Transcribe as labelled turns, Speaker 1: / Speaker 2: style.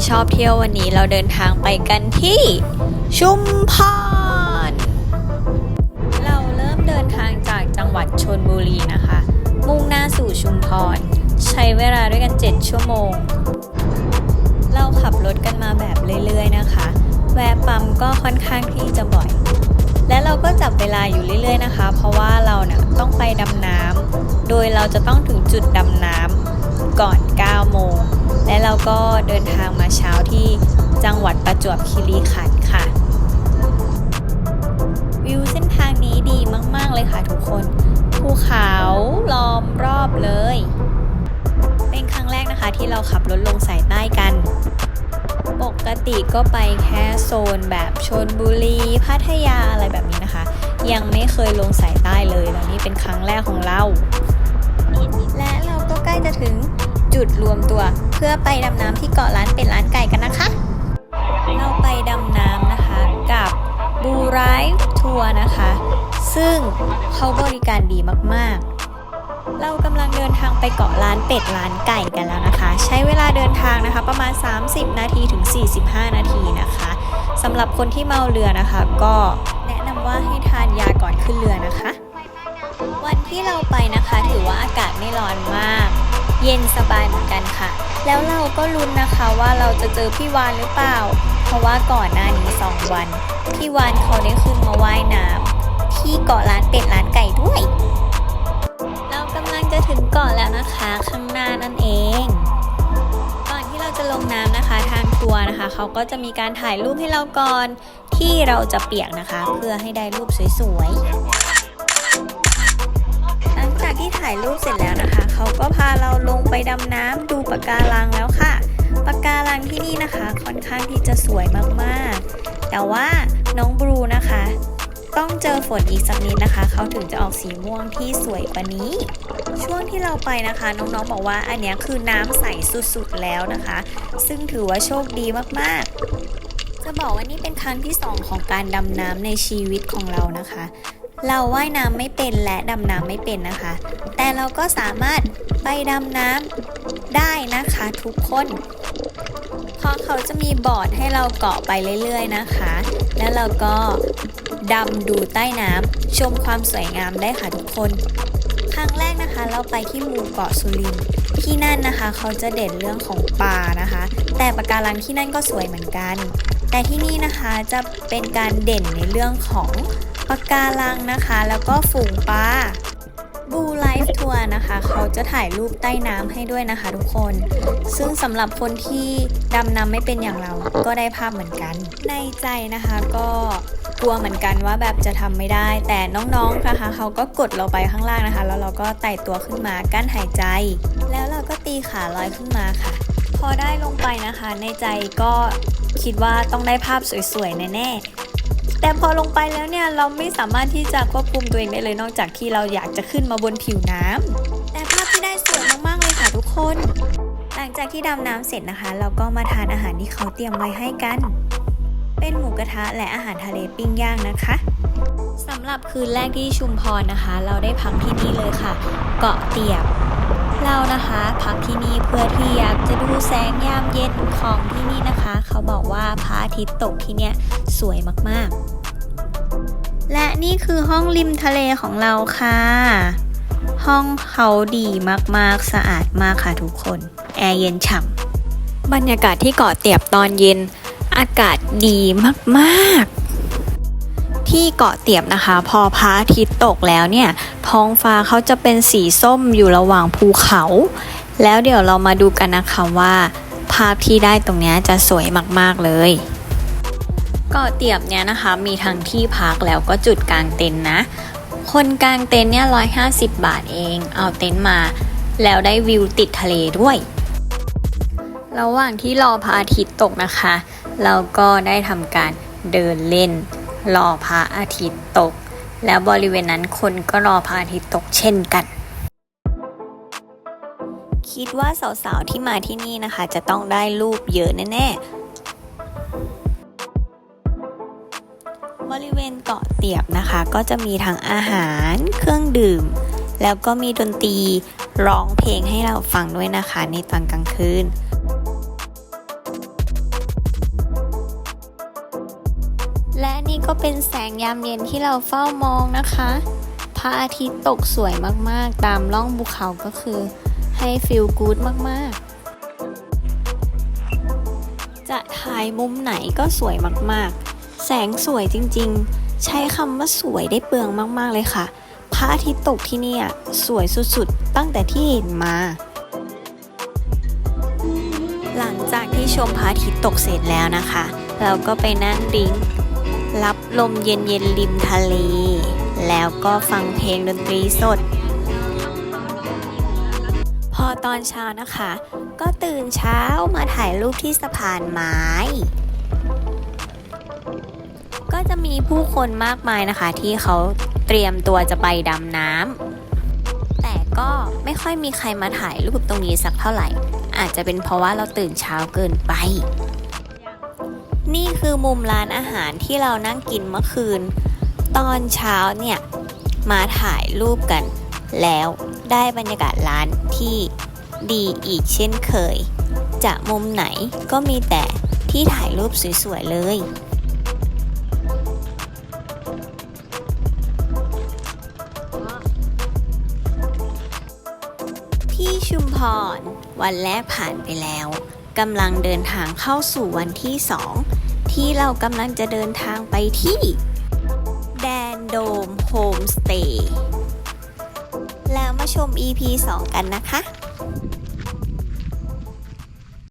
Speaker 1: ที่ชอบเที่ยววันนี้เราเดินทางไปกันที่ชุมพร เราเริ่มเดินทางจากจังหวัดชนบุรีนะคะ มุ่งหน้าสู่ชุมพร ใช้เวลาด้วยกัน 7 ชั่วโมง เราขับรถกันมาแบบเรื่อยๆนะคะ แวะปั๊มก็ค่อนข้างที่จะบ่อย และเราก็จับเวลาอยู่เรื่อยๆนะคะ เพราะว่าเราเนี่ยต้องไปดำน้ำโดยเราจะต้องถึงจุดดำน้ำ ก่อน 9 โมง และเราก็เดินทางมาเช้าที่จังหวัดประจวบคีรีขันธ์ค่ะ วิวเส้นทางนี้ดีมาก ๆ เลยค่ะทุกคน ภูเขาล้อมรอบเลย เป็นครั้งแรกนะคะที่เราขับรถลงสายใต้กัน ปกติก็ไปแค่โซนแบบชนบุรีพัทยาอะไรแบบนี้นะคะ ยังไม่เคยลงสายใต้เลยแล้วนี่เป็นครั้งแรกของเราและเรา ล้จะถึงจุดรวมตัว เพื่อไปดำน้ำที่เกาะล้านเป็ดล้านไก่กันนะคะ เราไปดำน้ำนะคะกับบูไรฟ์ทัวร์นะคะ ซึ่งเขาบริการดีมากๆ เรากำลังเดินทางไปเกาะล้านเป็ดล้านไก่กันแล้วนะคะ ใช้เวลาเดินทางนะคะประมาณ 30 นาทีถึง 45 นาทีนะคะสำหรับคนที่เมาเรือนะคะ ก็แนะนำว่าให้ทานยาก่อนขึ้นเรือนะคะ วันที่เราไปนะคะถือว่าอากาศไม่ร้อนมาก เย็นสบายเหมือนกันค่ะ แล้วเราก็ลุ้นนะคะว่าเราจะเจอพี่วานหรือเปล่า เพราะว่าก่อนหน้านี้2วัน พี่วานเขาได้ขึ้นมาว่ายน้ำที่เกาะล้านเป็ดล้านไก่ด้วย เรากำลังจะถึงเกาะแล้วนะคะ ข้างหน้านั่นเองก่อนที่เราจะลงน้ำนะคะทางทัวร์นะคะ เขาก็จะมีการถ่ายรูปให้เราก่อนที่เราจะเปียกนะคะ เพื่อให้ได้รูปสวยๆากที่ถ่ายรูปเสร็จแล้วนะคะ เขาก็พาเราลงไปดำน้ำดูปะการังแล้วค่ะปะการังที่นี่นะคะ ค่อนข้างที่จะสวยมากๆ แต่ว่าน้องบลูนะคะ ต้องเจอฝนอีกสักนิดนะคะ เขาถึงจะออกสีม่วงที่สวยกว่านี้ ช่วงที่เราไปนะคะ น้องๆบอกว่าอันนี้คือน้ำใสสุดๆแล้วนะคะ ซึ่งถือว่าโชคดีมากๆ จะบอกว่านี่เป็นครั้งที่สองของการดำน้ำในชีวิตของเรานะคะ เราว่ายน้ำไม่เป็นและดำน้ำไม่เป็นนะคะ แต่เราก็สามารถไปดำน้ำได้นะคะทุกคนเพราะเขาจะมีบอร์ดให้เราเกาะไปเรื่อยๆนะคะ แล้วเราก็ดำดูใต้น้ำชมความสวยงามได้ค่ะทุกคนครั้งแรกนะคะเราไปที่หมู่เกาะสุรินทร์ที่นั่นนะคะ เขาจะเด่นเรื่องของปลานะคะ แต่ปะการังที่นั่นก็สวยเหมือนกัน แต่ที่นี่นะคะจะเป็นการเด่นในเรื่องของ ปะการังนะคะ แล้วก็ฝูงปลาบูไลฟ์ทัวร์นะคะ เขาจะถ่ายรูปใต้น้ำให้ด้วยนะคะทุกคน ซึ่งสำหรับคนที่ดำน้ำไม่เป็นอย่างเรา ก็ได้ภาพเหมือนกัน ในใจนะคะก็กลัวเหมือนกันว่าแบบจะทำไม่ได้ แต่น้องๆนะคะเขาก็กดเราไปข้างล่างนะคะ แล้วเราก็ไต่ตัวขึ้นมากั้นหายใจ แล้วเราก็ตีขาลอยขึ้นมาค่ะ พอได้ลงไปนะคะ ในใจก็คิดว่าต้องได้ภาพสวยๆแน่ๆ แต่พอลงไปแล้วเนี่ยเราไม่สามารถที่จะควบคุมตัวเองได้เลยนอกจากที่เราอยากจะขึ้นมาบนผิวน้ำแต่ภาพที่ได้สวยมากๆเลยค่ะทุกคน หลังจากที่ดำน้ำเสร็จนะคะ เราก็มาทานอาหารที่เขาเตรียมไว้ให้กัน เป็นหมูกระทะและอาหารทะเลปิ้งย่างนะคะสำหรับคืนแรกที่ชุมพรนะคะ เราได้พักที่นี่เลยค่ะ เกาะเตียบ เรานะคะพักที่นี่เพื่อที่อยากจะดูแสงยามเย็นของที่นี่นะคะ เขาบอกว่าพระอาทิตย์ตกที่เนี่ยสวยมากๆ และนี่คือห้องริมทะเลของเราค่ะ ห้องเขาดีมากๆ สะอาดมากค่ะทุกคน แอร์เย็นฉ่ำบรรยากาศที่เกาะเตียบตอนเย็น อากาศดีมากๆที่เกาะเตียบนะคะ พอพระอาทิตย์ตกแล้วเนี่ย ท้องฟ้าเขาจะเป็นสีส้มอยู่ระหว่างภูเขา แล้วเดี๋ยวเรามาดูกันนะคะว่าาพที่ได้ตรงนี้จะสวยมากๆเลยเกาะเตียบเนี่ยนะคะ มีทั้งที่พักแล้วก็จุดกลางเต็นท์นะ คนกลางเต็นท์เนี่ยร้อยห้าสิบบาทเอง เอาเต็นท์มา แล้วได้วิวติดทะเลด้วย ระหว่างที่รอพระอาทิตย์ตกนะคะ เราก็ได้ทำการเดินเล่น รอพระอาทิตย์ตก แล้วบริเวณนั้นคนก็รอพระอาทิตย์ตกเช่นกัน คิดว่าสาวๆที่มาที่นี่นะคะ จะต้องได้รูปเยอะแน่ๆ บริเวณเกาะเตียบนะคะ ก็จะมีทั้งอาหารเครื่องดื่ม แล้วก็มีดนตรีร้องเพลงให้เราฟังด้วยนะคะในตอนกลางคืนและนี่ก็เป็นแสงยามเย็นที่เราเฝ้ามองนะคะ พระอาทิตย์ตกสวยมากๆ ตามร่องภูเขาก็คือ ให้ฟิลกู๊ดมากๆ จะถ่ายมุมไหนก็สวยมากๆ แสงสวยจริงๆ ใช้คำว่าสวยได้เปลืองมากๆเลยค่ะ พระอาทิตย์ตกที่นี่สวยสุดๆ ตั้งแต่ที่เห็นมา หลังจากที่ชมพระอาทิตย์ตกเสร็จแล้วนะคะ เราก็ไปนั่งดริ้งรับลมเย็นๆริมทะเล แล้วก็ฟังเพลงดนตรีสด อตอนเช้านะคะ ก็ตื่นเช้ามาถ่ายรูปที่สะพานไม้ ก็จะมีผู้คนมากมายนะคะ ที่เขาเตรียมตัวจะไปดำน้ำแต่ก็ไม่ค่อยมีใครมาถ่ายรูปตรงนี้สักเท่าไหร่ อาจจะเป็นเพราะว่าเราตื่นเช้าเกินไป นี่คือมุมร้านอาหารที่เรานั่งกินเมื่อคืน ตอนเช้าเนี่ยมาถ่ายรูปกันแล้ว ได้บรรยากาศร้านที่ดีอีกเช่นเคยจะมุมไหนก็มีแต่ที่ถ่ายรูปสวยๆเลย ที่ชุมพร วันแรกผ่านไปแล้วกำลังเดินทางเข้าสู่วันที่สองที่เรากำลังจะเดินทางไปที่ แดนโดมโฮมสเตย์ แล้วมาชม EP 2 กันนะคะ